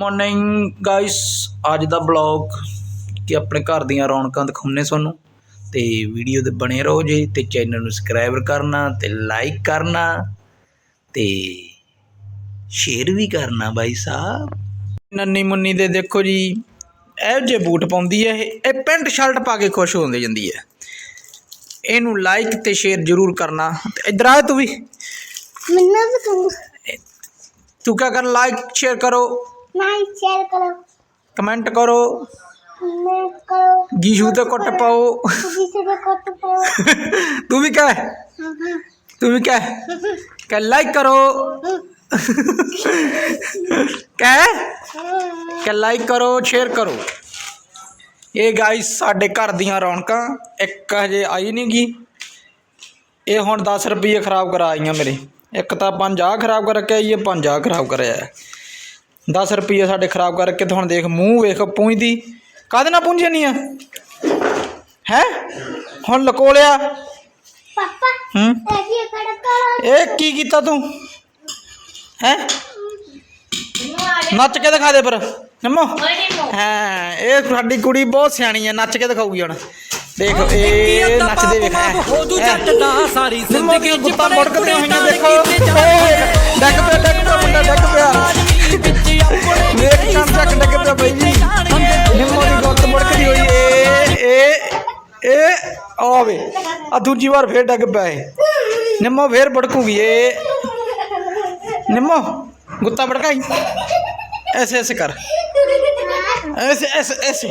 Morning guys ਅੱਜ ਦਾ blog ਕਿ ਆਪਣੇ ਘਰ ਦੀਆਂ ਰੌਣਕਾਂ ਦਿਖਾਉਣੇ ਤੁਹਾਨੂੰ। ਤੇ ਵੀਡੀਓ ਤੇ ਬਣੇ ਰਹੋ ਜੀ ਤੇ ਚੈਨਲ ਨੂੰ ਸਬਸਕ੍ਰਾਈਬ ਕਰਨਾ ਤੇ ਲਾਈਕ ਕਰਨਾ ਤੇ ਸ਼ੇਅਰ ਵੀ ਕਰਨਾ ਬਾਈ ਸਾਹਿਬ। ਨੰਨੀ ਮੁੰਨੀ ਦੇ ਦੇਖੋ ਜੀ ਇਹੋ ਜਿਹੇ ਬੂਟ ਪਾਉਂਦੀ ਹੈ ਇਹ। ਇਹ ਪੈਂਟ ਸ਼ਰਟ ਪਾ ਕੇ ਖੁਸ਼ ਹੁੰਦੀ ਜਾਂਦੀ ਹੈ। ਇਹਨੂੰ ਲਾਈਕ ਤੇ ਸ਼ੇਅਰ ਜ਼ਰੂਰ ਕਰਨਾ। ਤੇ ਇਧਰ ਆ ਤੂੰ ਵੀ। ਮੈਨੂੰ ਵੀ ਤੂੰ। ਤੂੰ ਕਿਆ ਕਰ ਲਾਈਕ ਸ਼ੇਅਰ ਕਰੋ। ਲਾਈਕ ਸ਼ੇਅਰ ਕਰੋ ਕਮੈਂਟ ਕਰੋ ਕਮੈਂਟ ਕਰੋ ਗੀਸ਼ੂ ਤੇ ਕੁੱਟ ਪਾਓ ਕਿਸੇ ਦੇ ਕੋਟ ਪਾਓ ਤੂੰ ਵੀ ਕਹਿ ਤੂੰ ਵੀ ਕਹਿ ਕਹਿ ਲਾਈਕ ਕਰੋ ਕਹਿ ਕਿ ਲਾਈਕ ਕਰੋ ਸ਼ੇਅਰ ਕਰੋ ਇਹ ਗਾਇਸ ਸਾਡੇ ਘਰ ਦੀਆਂ ਰੌਣਕਾਂ ਇੱਕ ਹਜੇ ਆਈ ਨਹੀਂ ਗੀ। ਇਹ ਹੁਣ 10 ਰੁਪਏ ਖਰਾਬ ਕਰਾ ਆਈਆਂ ਮੇਰੇ। ਇੱਕ ਤਾਂ ਪੰਜ ਆ ਖਰਾਬ ਕਰਕੇ ਆਈ ਹੈ ਪੰਜ ਆ ਖਰਾਬ ਕਰਿਆ ਹੈ। 10 ਰੁਪਏ ਸਾਡੇ ਖਰਾਬ ਕਰਕੇ ਤੇ ਹੁਣ ਦੇਖ ਮੂੰਹ ਵੇਖ ਪੂੰਝਦੀ। ਕਾਹਦੇ ਨਾਲ ਪੂੰਝੀ ਨਹੀਂ ਆ? ਹੈ? ਹੁਣ ਲਕੋ ਲਿਆ। ਪਾਪਾ ਹੂੰ। ਇਹ ਕੀ ਕੀਤਾ ਤੂੰ? ਹੈ? ਨੱਚ ਕੇ ਦਿਖਾ ਦੇ ਪਰ ਨਮੋ। ਹਾਂ ਇਹ ਸਾਡੀ ਕੁੜੀ ਬਹੁਤ ਸਿਆਣੀ ਹੈ ਨੱਚ ਕੇ ਦਿਖਾਊਗੀ ਹੁਣ। ਦੇਖ ਇਹ ਨੱਚਦੇ ਵੇਖ ਹੋ। ਜੂ ਜੱਟ ਦਾ ਸਾਰੀ ਜ਼ਿੰਦਗੀ ਚ ਗੁੱਤਾਂ ਬੜੇ ਮੁੜਕਦੇ ਹੋਈਆਂ ਦੇਖੋ ਡੱਗ ਪਿਆ ਡੱਗ ਪਿਆ ਮੁੰਡਾ ਡੱਗ ਪਿਆ। ਚੱਕ ਡੱਗ ਨਿੰਮੋ ਦੀ ਗੁੱਤ ਮੁੜਕਦੀ ਹੋਈ। ਏ ਇਹ ਇਹ ਆਵੇ ਆ ਦੂਜੀ ਵਾਰ ਫੇਰ ਡੱਗ ਪਿਆ ਏ ਨਿੰਮੋ ਫੇਰ ਭੜਕੂਗੀ ਏ ਨਿੰਮੋ, ਗੁੱਤਾ ਭੜਕਾਈ। ਐਸੇ ਐਸੇ ਕਰ। ਐਸੇ ਐਸੇ ਐਸੇ।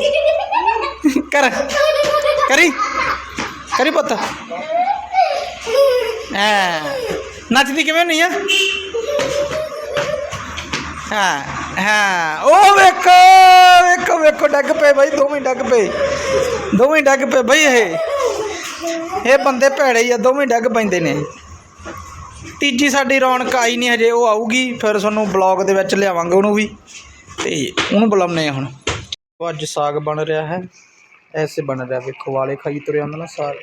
ਕਰ। ਕਰੀ। ਕਰੀ ਪੁੱਤ। ਐ। ਨੱਚਦੀ ਕਿਵੇਂ ਨਹੀਂ ਆ? ਹਾਂ ਹਾਂ। ਉਹ ਵੇਖੋ ਵੇਖੋ ਵੇਖੋ, ਡੱਗ ਪਏ ਬਾਈ, ਦੋਵੇਂ ਡੱਗ ਪਏ। ਦੋਵੇਂ ਡੱਗ ਪਏ ਬਾਈ ਇਹ। ਇਹ ਬੰਦੇ ਭੈੜੇ ਹੀ ਆ, ਦੋਵੇਂ ਡੱਗ ਪੈਂਦੇ ਨੇ। ਤੀਜੀ ਸਾਡੀ ਰੌਣਕ ਆਈ ਨਹੀਂ ਹਜੇ, ਉਹ ਆਊਗੀ, ਫਿਰ ਤੁਹਾਨੂੰ ਬਲੌਗ ਦੇ ਵਿੱਚ ਲਿਆਵਾਂਗੇ ਉਹਨੂੰ ਵੀ। ਤੇ ਉਹਨੂੰ ਬੁਲਾਉਂਦੇ ਆ ਹੁਣ। ਉਹ ਅੱਜ ਸਾਗ ਬਣ ਰਿਹਾ ਹੈ। ਐਸੇ ਬਣ ਰਿਹਾ, ਵੇਖੋ ਵਾਲੇ ਖਾਈ ਤੁਰਿਆ ਆਉਂਦਾ ਨਾ ਸਾਗ।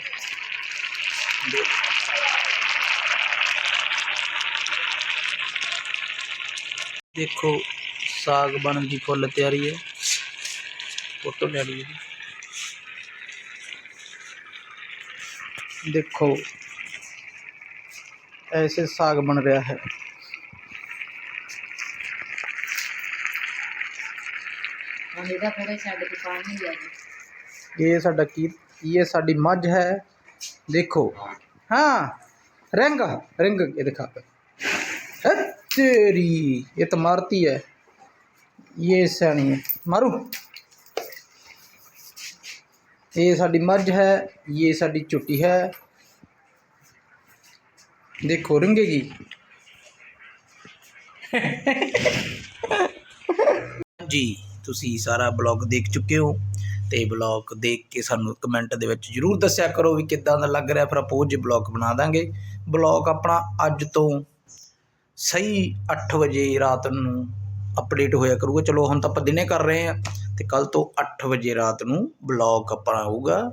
देखो साग बन की फुल तैयारी है। फ़ोटो तो ले लीजिए देखो ऐसे साग बन रहा है। ये ये साड़ी मज है। देखो हाँ रंग रंग ये दिखा। तेरी ये तो मारती है ये सैनी है मारू ये साड़ी मर्ज है ये साड़ी चुटी है देखो रंगेगी ਜੀ ਤੁਸੀਂ ਸਾਰਾ ਬਲੌਗ ਦੇਖ ਚੁੱਕੇ ਹੋ ਤੇ ਬਲੌਗ ਦੇਖ ਕੇ ਸਾਨੂੰ ਕਮੈਂਟ ਦੇ ਵਿੱਚ ਜਰੂਰ ਦੱਸਿਆ ਕਰੋ ਵੀ ਕਿੱਦਾਂ ਦਾ ਲੱਗ ਰਿਹਾ। ਫਿਰ ਆਪੋ ਜੇ ਬਲੌਗ ਬਣਾ ਦਾਂਗੇ। ਬਲੌਗ ਆਪਣਾ ਅੱਜ ਤੋਂ ਸਹੀ 8 ਵਜੇ ਰਾਤ ਨੂੰ ਅਪਡੇਟ ਹੋਇਆ ਕਰੂਗਾ। ਚਲੋ, ਹੁਣ ਤਾਂ ਆਪਾਂ ਦਿਨੇ ਕਰ ਰਹੇ ਹਾਂ ਤੇ ਕੱਲ ਤੋਂ 8 ਵਜੇ ਰਾਤ ਨੂੰ ਬਲੌਗ ਆਪਣਾ ਆਊਗਾ।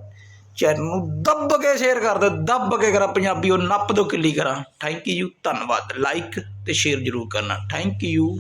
ਚੈਨਲ ਨੂੰ ਦੱਬ ਕੇ ਸ਼ੇਅਰ ਕਰ ਦਿਓ, ਦੱਬ ਕੇ ਕਰਾ ਪੰਜਾਬੀ, ਉਹ ਨੱਪ ਦੋ ਕਿੱਲੀ ਕਰਾਂ। ਥੈਂਕ ਯੂ ਧੰਨਵਾਦ। ਲਾਈਕ ਤੇ ਸ਼ੇਅਰ ਜਰੂਰ ਕਰਨਾ। Thank you